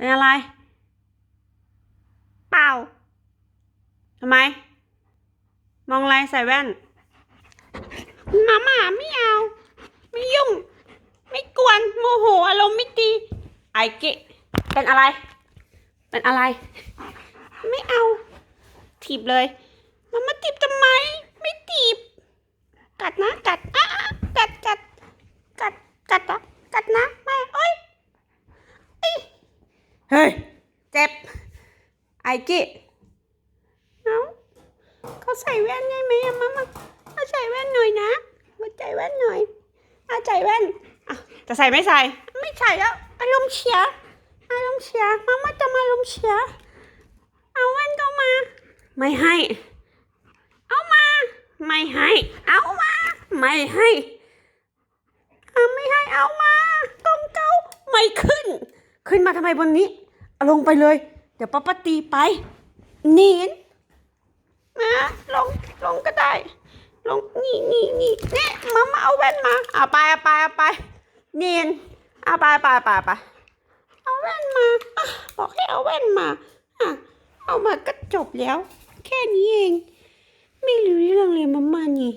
เป็นอะไร เปล่าทำไม มองอะไรใส่แว่นมาม่าไม่เอา ไม่ยุ่ง ไม่กวน โมโห อารมณ์ไม่ดี ไอเกะเป็นอะไร เป็นอะไร ไม่เอา ถีบเลย มามาถีบทำไม ไม่ถีบ กัดนะ กัดอะอะกัดกัด กัด กัดนะกัดนะไม่เอ้ยเอ้ย เฮ้ย เจ็บ ไอกิเอ้าเขาใส่แว่นได้ไหมอะมามาเอาใส่แว่นหน่อยนะมาใส่แว่นหน่อยเอาใส่แว่นอะจะใส่ไม่ใส่ ไม่ใส่แล้วอารมณ์เสียอารมณ์เสียมามาจะมาอารมณ์เสียเอาแว่นก็มา ไม่ให้ เอามา ไม่ให้ เอามา ไม่ให้เอาไม่ให้เอามาตรงเก้าไม่ขึ้น ขึ้นมาทำไมบนนี้ เอาลงไปเลย เดี๋ยวป้าปตีไปเนียนมาลงลงก็ได้ ลงนี่นี่นี่นี่มามาเอาแว่นมาเอาไปเอาไปเอาไปเนียนเอาไปไปไปไปเอาแว่นมาอบอกให้เอาแว่นมาอะเอามาก็จบแล้ว แค่นี้เอง ไม่รู้เรื่องเลยมามานี่